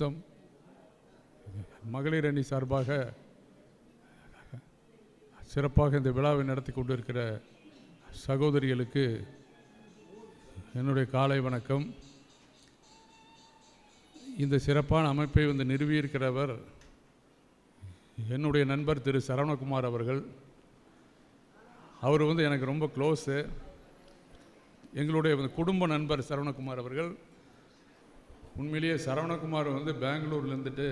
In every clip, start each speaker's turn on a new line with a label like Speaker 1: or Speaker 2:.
Speaker 1: மருது மகளிர் அணி சார்பாக சிறப்பாக இந்த விழாவை நடத்தி கொண்டிருக்கிற சகோதரிகளுக்கு என்னுடைய காலை வணக்கம். இந்த சிறப்பான அமைப்பை வந்து நிறுவியிருக்கிறவர் என்னுடைய நண்பர் திரு சரவணகுமார் அவர்கள். அவர் வந்து எனக்கு ரொம்ப க்ளோஸு எங்களுடைய குடும்ப நண்பர் சரவணகுமார் அவர்கள். உண்மையிலேயே சரவணகுமார் வந்து பெங்களூர்ல இருந்துட்டு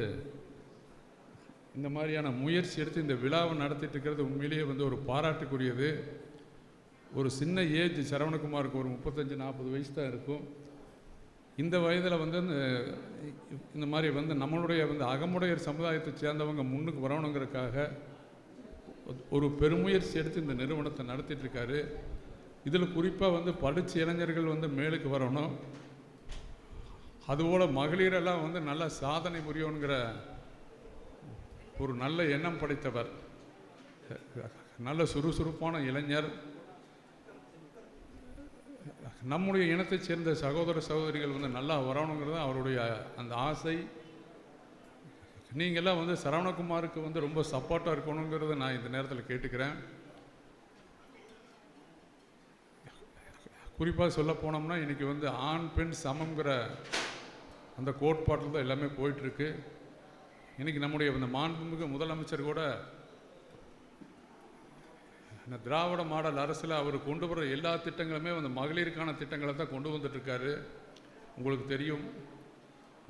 Speaker 1: இந்த மாதிரியான முயற்சி எடுத்து இந்த விழாவை நடத்திட்டு இருக்கிறது உண்மையிலேயே வந்து ஒரு பாராட்டுக்குரியது. ஒரு சின்ன ஏஜ் சரவணகுமாருக்கு ஒரு முப்பத்தஞ்சு நாற்பது வயசு தான் இருக்கும். இந்த வயதில் வந்து இந்த இந்த மாதிரி வந்து நம்மளுடைய வந்து அகமுடையர் சமுதாயத்தை சேர்ந்தவங்க முன்னுக்கு வரணுங்கிறதுக்காக ஒரு பெருமுயற்சி எடுத்து இந்த நிறுவனத்தை நடத்திட்டுருக்காரு இதில் குறிப்பாக வந்து படித்த இளைஞர்கள் வந்து மேலுக்கு வரணும். அதுபோல் மகளிரெல்லாம் வந்து நல்ல சாதனை புரியணுங்கிற ஒரு நல்ல எண்ணம் படைத்தவர். நல்ல சுறுசுறுப்பான இளைஞர். நம்முடைய இனத்தைச் சேர்ந்த சகோதர சகோதரிகள் வந்து நல்லா வரணுங்கிறது அவருடைய அந்த ஆசை. நீங்கள்லாம் வந்து சரவணகுமாருக்கு வந்து ரொம்ப சப்போர்ட்டாக இருக்கணுங்கிறத நான் இந்த நேரத்தில் கேட்டுக்கிறேன். குறிப்பாக சொல்ல போனோம்னா இன்றைக்கி வந்து ஆண் பெண் சமங்கிற அந்த கோட்பாட்டில் தான் எல்லாமே போயிட்டுருக்கு. இன்றைக்கி நம்முடைய இந்த மாண்புமிகு முதலமைச்சர் கூட இந்த திராவிட மாடல் அரசில் அவர் கொண்டு வர எல்லா திட்டங்களுமே வந்து மகளிருக்கான திட்டங்களை தான் கொண்டு வந்துட்டுருக்காரு. உங்களுக்கு தெரியும்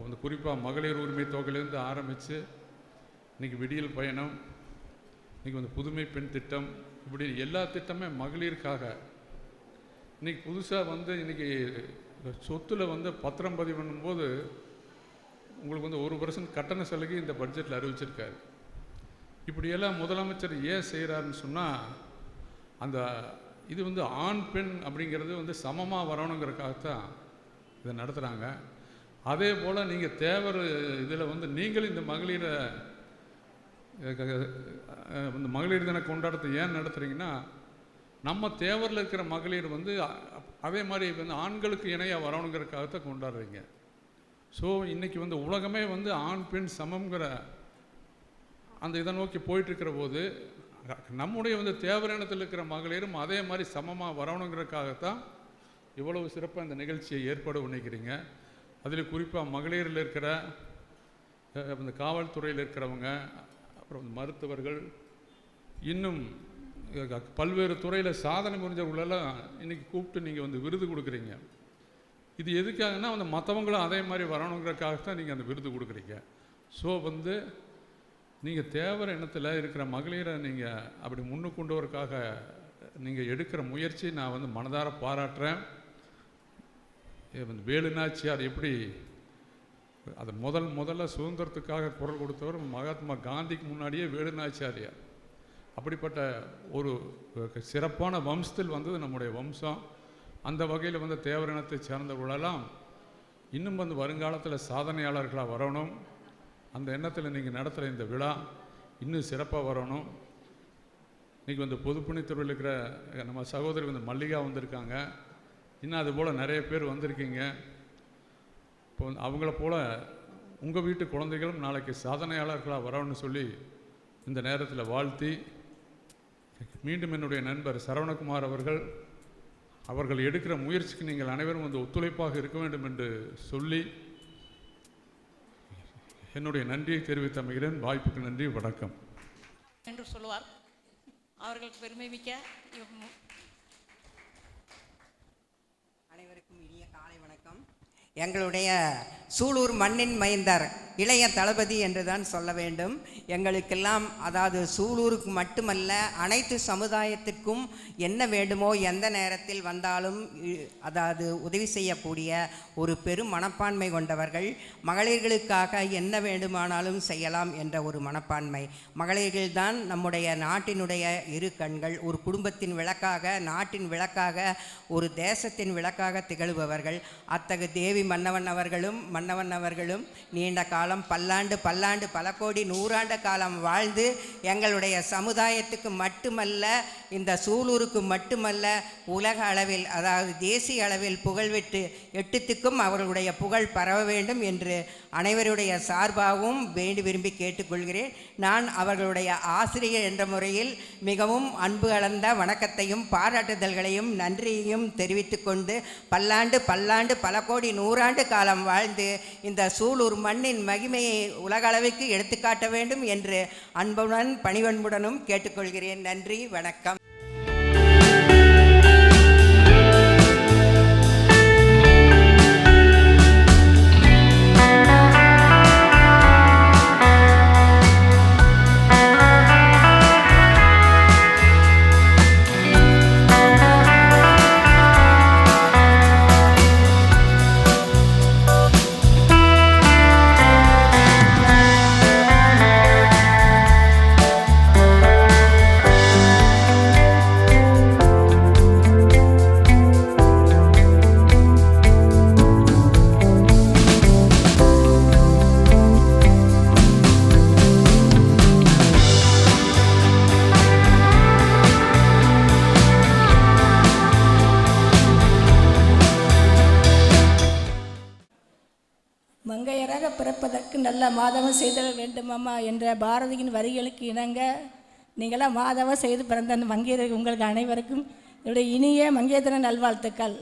Speaker 1: வந்து குறிப்பாக மகளிர் உரிமை தொகையிலேருந்து ஆரம்பித்து இன்றைக்கி விடியல் பயணம் இன்றைக்கி வந்து புதுமை பெண் திட்டம் இப்படி எல்லா திட்டமே மகளிருக்காக. இன்றைக்கி புதுசாக வந்து இன்றைக்கி சொத்தில் வந்து பத்திரம் பதிவு பண்ணும்போது உங்களுக்கு வந்து ஒரு பர்சன்ட் கட்டண சலுகை இந்த பட்ஜெட்டில் அறிவிச்சிருக்காரு. இப்படியெல்லாம் முதலமைச்சர் ஏன் செய்கிறாருன்னு சொன்னால் அந்த இது வந்து ஆண் பெண் அப்படிங்கிறது வந்து சமமாக வரணுங்கிறக்காகத்தான் இதை நடத்துகிறாங்க அதே போல் நீங்கள் தேவர் இதில் வந்து நீங்களும் இந்த மகளிரை இந்த மகளிர் தின கொண்டாடத்தை ஏன் நடத்துகிறீங்கன்னா நம்ம தேவரில் இருக்கிற மகளிர் வந்து அதே மாதிரி வந்து ஆண்களுக்கு இணையாக வரணுங்கிறக்காகத்தான் கொண்டாடுறீங்க. ஸோ இன்றைக்கி வந்து உலகமே வந்து ஆண் பெண் சமங்கிற அந்த இதை நோக்கி போயிட்டுருக்கிற போது நம்முடைய வந்து தேவரினத்தில் இருக்கிற மகளிரும் அதே மாதிரி சமமாக வரணுங்கிறதுக்காகத்தான் இவ்வளவு சிறப்பாக இந்த நிகழ்ச்சியை ஏற்பாடு பண்ணிக்கிறீங்க. அதில் குறிப்பாக மகளிரில் இருக்கிற இந்த காவல்துறையில் இருக்கிறவங்க அப்புறம் இந்த மருத்துவர்கள் இன்னும் பல்வேறு துறையில் சாதனை புரிஞ்சவங்களெல்லாம் இன்றைக்கி கூப்பிட்டு நீங்கள் வந்து விருது கொடுக்குறீங்க. இது எதுக்காகன்னா வந்து மற்றவங்களும் அதே மாதிரி வரணுங்கிறக்காக தான் நீங்கள் அந்த விருது கொடுக்குறீங்க. ஸோ வந்து நீங்கள் தேவர இனத்தில் இருக்கிற மகளிரை நீங்கள் அப்படி முன்னு கொண்டு வரக்காக நீங்கள் எடுக்கிற முயற்சி நான் வந்து மனதார பாராட்டுறேன். இது வந்து வேலுநாச்சியார் எப்படி அது முதல் முதல்ல சுதந்திரத்துக்காக குரல் கொடுத்தவர் மகாத்மா காந்திக்கு முன்னாடியே வேலுநாச்சியாரியார் அப்படிப்பட்ட ஒரு சிறப்பான வம்சத்தில் வந்தது நம்முடைய வம்சம். அந்த வகையில் வந்து தேவரினத்தை சேர்ந்தவர்களெல்லாம் இன்னும் வந்து வருங்காலத்தில் சாதனையாளர்களாக வரணும். அந்த எண்ணத்தில் நீங்கள் நடத்துகிற இந்த விழா இன்னும் சிறப்பாக வரணும். இன்றைக்கி வந்து பொதுப்பணித்துறையில் இருக்கிற நம்ம சகோதரி வந்து மல்லிகா வந்திருக்காங்க. இன்னும் அது போல் நிறைய பேர் வந்திருக்கீங்க. இப்போ வந்து அவங்கள போல் உங்கள் வீட்டு குழந்தைகளும் நாளைக்கு சாதனையாளர்களாக வரணும்னு சொல்லி இந்த நேரத்தில் வாழ்த்தி மீண்டும் என்னுடைய நண்பர் சரவணகுமார் அவர்கள் அவர்கள் எடுக்கிற முயற்சிக்கு நீங்கள் அனைவரும் வந்து ஒத்துழைப்பாக இருக்க வேண்டும் என்று சொல்லி என்னுடைய நன்றியை தெரிவித்தமைகிறேன் வாய்ப்புக்கு நன்றி வணக்கம்.
Speaker 2: என்று சொல்லுவார். அவர்களுக்கு பெருமை மிக்க இவ்-
Speaker 3: அனைவருக்கும் இனிய காலை வணக்கம் எங்களுடைய சூலூர் மண்ணின் மைந்தர் இளைய தளபதி என்று தான் சொல்ல வேண்டும். எங்களுக்கெல்லாம் அதாவது சூலூருக்கு மட்டுமல்ல அனைத்து சமுதாயத்திற்கும் என்ன வேண்டுமோ எந்த நேரத்தில் வந்தாலும் இ- அதாவது உதவி செய்யக்கூடிய ஒரு பெரும் மனப்பான்மை கொண்டவர்கள் மகளிர்களுக்காக என்ன வேண்டுமானாலும் செய்யலாம் என்ற ஒரு மனப்பான்மை. மகளிர்கள்தான் நம்முடைய நாட்டினுடைய இரு கண்கள் ஒரு குடும்பத்தின் விளக்காக நாட்டின் விளக்காக ஒரு தேசத்தின் விளக்காக திகழ்பவர்கள். அத்தகு தேவி மன்னவன் அவர்களும் மன்னவன் அவர்களும் நீண்ட காலம் பல்லாண்டு பல்லாண்டு பல கோடி நூறாண்டு காலம் வாழ்ந்து எங்களுடைய சமுதாயத்துக்கு மட்டுமல்ல இந்த சூலூருக்கு மட்டுமல்ல உலக அளவில் அதாவது தேசிய அளவில் புகழ்பெற்று எட்டுத்துக்கும் அவர்களுடைய புகழ் பரவ வேண்டும் என்று அனைவருடைய சார்பாகவும் வேண்டி விரும்பி கேட்டுக்கொள்கிறேன். நான் அவர்களுடைய ஆசிரியர் என்ற முறையில் மிகவும் அன்பு கலந்த வணக்கத்தையும் பாராட்டுதல்களையும் நன்றியையும் தெரிவித்துக்கொண்டு பல்லாண்டு பல்லாண்டு பல கோடி நூறு நூறாண்டு காலம் வாழ்ந்து இந்த சூலூர் மண்ணின் மகிமையை உலகளவுக்கு எடுத்துக்காட்ட வேண்டும் என்று அன்புடன் பணிவன்புடனும் கேட்டுக்கொள்கிறேன். நன்றி வணக்கம்.
Speaker 4: பிறப்பதற்கு நல்ல மாதவம் செய்தல் வேண்டுமாம்மா என்ற பாரதியின் வரிகளுக்கு இணங்க நீங்களாம் மாதவம் செய்து பிறந்த அந்த மங்கையர் உங்களுக்கு அனைவருக்கும் என்னுடைய இனிய மங்கையத்தின நல்வாழ்த்துக்கள்.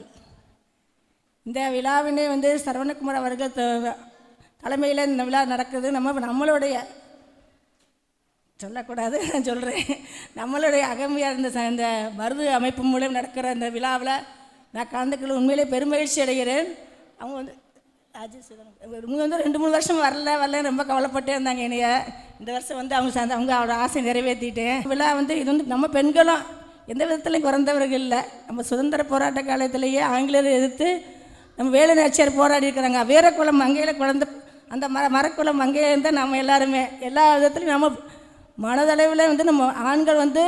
Speaker 4: இந்த விழாவினை வந்து சரவணகுமார் அவர்கள் தலைமையில் இந்த விழா நடக்குது. நம்ம நம்மளுடைய சொல்லக்கூடாது நான் சொல்கிறேன் நம்மளுடைய அகமையாக இருந்த இந்த மருது அமைப்பு மூலம் நடக்கிற இந்த விழாவில் நான் கலந்துக்கள் உண்மையிலே பெருமகிழ்ச்சி அடைகிறேன். அவங்க வந்து அஜித் சுதன் இவங்க வந்து ரெண்டு மூணு வருஷம் வரல வரல ரொம்ப கவலைப்பட்டே இருந்தாங்க என்னைய. இந்த வருஷம் வந்து அவங்க சந்த அவங்க அவரோட ஆசை நிறைவேற்றிட்டேன் விழா வந்து இது வந்து நம்ம பெண்களும் எந்த விதத்துலையும் குறைந்தவர்கள் இல்லை. நம்ம சுதந்திர போராட்ட காலத்திலேயே ஆங்கிலேயர் எதிர்த்து நம்ம வேலு நாச்சியார் போராடி இருக்கிறாங்க. வீரக்குளம் மங்கையில் குழந்த அந்த மர மரக்குளம் மங்கையில் தான் நம்ம எல்லாருமே. எல்லா விதத்துலையும் நம்ம மனதளவில் வந்து நம்ம ஆண்கள் வந்து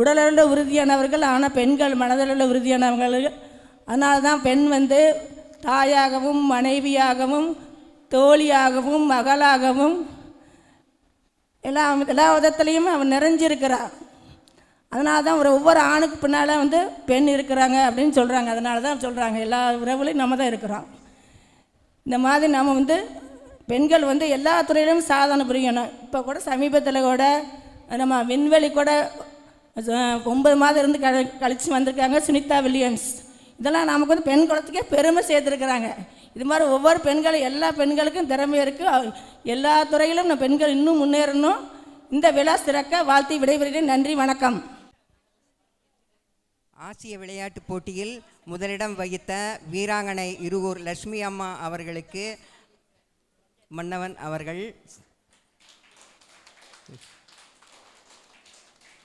Speaker 4: உடலளவில் உறுதியானவர்கள் ஆனால் பெண்கள் மனதளவில் உறுதியானவர்கள். அதனால தான் பெண் வந்து தாயாகவும் மனைவியாகவும் தோழியாகவும் மகளாகவும் எல்லா எல்லா விதத்துலேயும் அவன் நிறைஞ்சிருக்கிறான். அதனால தான் ஒரு ஒவ்வொரு ஆணுக்கு பின்னால் வந்து பெண் இருக்கிறாங்க அப்படின்னு சொல்கிறாங்க அதனால தான் சொல்கிறாங்க எல்லா உறவுலையும் நம்ம தான் இருக்கிறோம். இந்த மாதிரி நம்ம வந்து பெண்கள் வந்து எல்லா துறையிலும் சாதனை புரியணும். இப்போ கூட சமீபத்தில் கூட நம்ம விண்வெளி கூட ஒன்பது மாதம் இருந்து கழி கழித்து வந்திருக்காங்க சுனிதா வில்லியம்ஸ். இதெல்லாம் நமக்கு வந்து பெண் குளத்துக்கே பெருமை சேர்த்துருக்குறாங்க. இது மாதிரி ஒவ்வொரு பெண்களும் எல்லா பெண்களுக்கும் திறமை இருக்குது எல்லா துறையிலும் நம்ம பெண்கள் இன்னும் முன்னேறணும். இந்த விழா சிறக்க வாழ்த்தி விடைபெறுகிறேன். நன்றி வணக்கம்.
Speaker 3: ஆசிய விளையாட்டுப் போட்டியில் முதலிடம் வகித்த வீராங்கனை இருவூர் லட்சுமி அம்மா அவர்களுக்கு மன்னவன் அவர்கள்.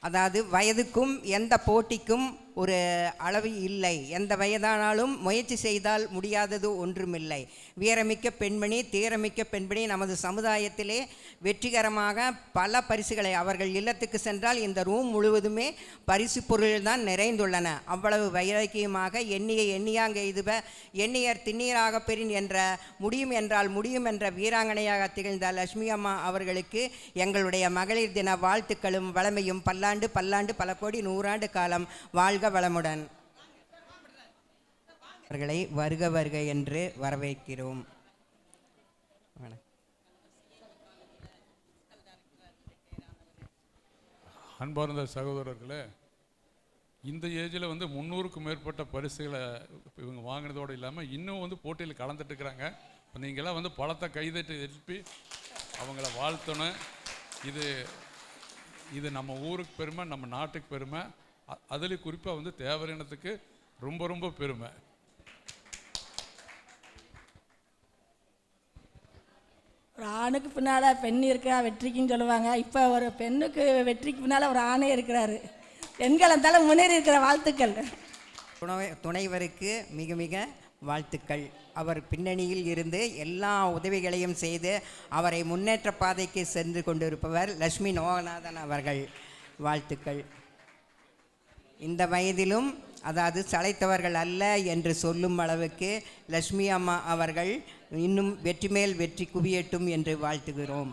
Speaker 3: அதாவது வயதுக்கும் எந்த போட்டிக்கும் ஒரு அளவு இல்லை. எந்த வயதானாலும் முயற்சி செய்தால் முடியாதது ஒன்றுமில்லை. வீரமிக்க பெண்மணி தீரமிக்க பெண்மணி நமது சமுதாயத்திலே வெற்றிகரமாக பல பரிசுகளை அவர்கள் இல்லத்துக்கு சென்றால் இந்த ரூம் முழுவதுமே பரிசு பொருள்கள் தான் நிறைந்துள்ளன. அவ்வளவு வைராக்கியமாக எண்ணிய எண்ணியாங்க இதுவ எண்ணியர் திண்ணீராக பெறின் என்ற முடியும் என்றால் முடியும் என்ற வீராங்கனையாக திகழ்ந்த லட்சுமி அம்மா அவர்களுக்கு எங்களுடைய மகளிர் தின வாழ்த்துக்களும் வளமையும் பல்லாண்டு பல்லாண்டு பல கோடி நூறாண்டு காலம் வாழ் வாழ்க வளமுடன். அவர்களை வருக வருக என்று வரவேற்கிறோம்.
Speaker 1: அன்பார்ந்த சகோதரர்களே இந்த ஏஜில் வந்து முந்நூறுக்கும் மேற்பட்ட பரிசுகளை இவங்க வாங்கினதோடு இல்லாமல் இன்னும் வந்து போட்டியில் கலந்துட்டு இருக்கிறாங்க இப்போ நீங்களாம் வந்து பழத்தை கைதட்டி எழுப்பி அவங்கள வாழ்த்தணும். இது இது நம்ம ஊருக்கு பெருமை நம்ம நாட்டுக்கு பெருமை. அதுலேயும் குறிப்பாக வந்து தேவரினத்துக்கு ரொம்ப ரொம்ப பெருமை.
Speaker 4: ஒரு ஆணுக்கு பின்னால் பெண் இருக்கா வெற்றிக்குன்னு சொல்லுவாங்க. இப்போ ஒரு பெண்ணுக்கு வெற்றிக்கு பின்னால் ஒரு ஆணே இருக்கிறாரு. பெண்கள் இருந்தாலும் முன்னேறி இருக்கிற வாழ்த்துக்கள்.
Speaker 3: துணை துணைவருக்கு மிக மிக வாழ்த்துக்கள். அவர் பின்னணியில் இருந்து எல்லா உதவிகளையும் செய்து அவரை முன்னேற்ற பாதைக்கு சென்று கொண்டிருப்பவர் லட்சுமி நோகநாதன் அவர்கள். வாழ்த்துக்கள். இந்த வயதிலும் அதாவது சளைத்தவர்கள் அல்ல என்று சொல்லும் அளவுக்கு லட்சுமி அம்மா அவர்கள் இன்னும் வெற்றி மேல் வெற்றி குவியட்டும் என்று வாழ்த்துகிறோம்.